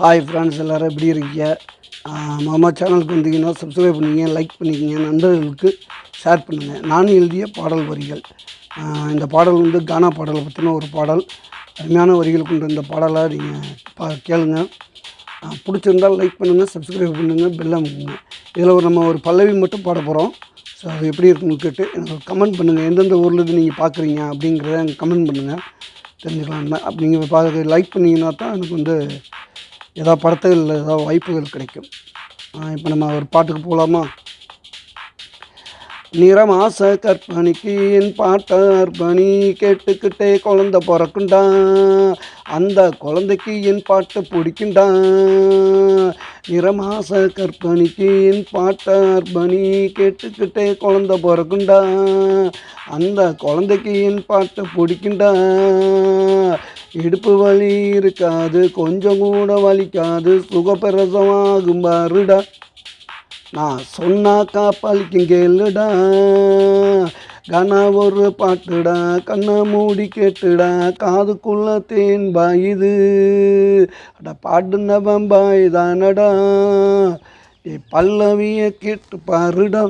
Hi friends எல்லோரும் எப்படி இருக்கீங்க? மாமா சேனலுக்கு வந்தீங்கன்னா சப்ஸ்கிரைப் பண்ணிக்கங்க லைக் பண்ணிக்கங்க நண்பர்களுக்கு ஷேர் பண்ணுங்கள் நான் எழுதிய பாடல் வரிகள். இந்த பாடல் வந்து கானா பாடலை பற்றின ஒரு பாடல். அருமையான வரிகள் கொண்ட இந்த பாடலை நீங்கள் பா கேளுங்க. பிடிச்சிருந்தால் லைக் பண்ணுங்கள் சப்ஸ்கிரைப் பண்ணுங்கள் பெல் அமுக்குங்க இதில் ஒரு நம்ம ஒரு பல்லவி மட்டும் பாட போகிறோம் ஸோ அது எப்படி இருக்குன்னு கேட்டு எனக்கு கமெண்ட் பண்ணுங்கள் எந்தெந்த ஊர்லேருந்து நீங்கள் பார்க்குறீங்க அப்படிங்கிறத எனக்கு கமெண்ட் பண்ணுங்கள் தெரிஞ்சுக்கலாம். அப்படி நீங்கள் பார்க்க லைக் பண்ணிங்கன்னா தான் எனக்கு வந்து ஏதாவது படத்துகளில் ஏதாவது வாய்ப்புகள் கிடைக்கும். இப்போ நம்ம ஒரு பாட்டுக்கு போகலாமா? நிறமாச கற்பனைக்கு என் பாட்டார் பணி கேட்டுக்கிட்டே குழந்த பிறக்குண்டா. அந்த குழந்தைக்கு என் பாட்டு பிடிக்குண்டா. நிறமாச கற்பனைக்கு என் பாட்டார் பணி கேட்டுக்கிட்டே குழந்த பிறக்குண்டா. அந்த குழந்தைக்கு என் பாட்டு பிடிக்குண்டா. இடுப்பு வலி இருக்காது கொஞ்சம் கூட வலிக்காது சுகப்பிரசமாகும் பாருடா. நான் சொன்னாக்கா பழிக்கும் கேளுடா கனா ஒரு பாட்டுடா கண்ணை மூடி கேட்டுடா காதுக்குள்ள தேன் பாயுது. அட பாடுனவன் பாய் தானடா ஏ பல்லவிய கேட்டு பாருடா.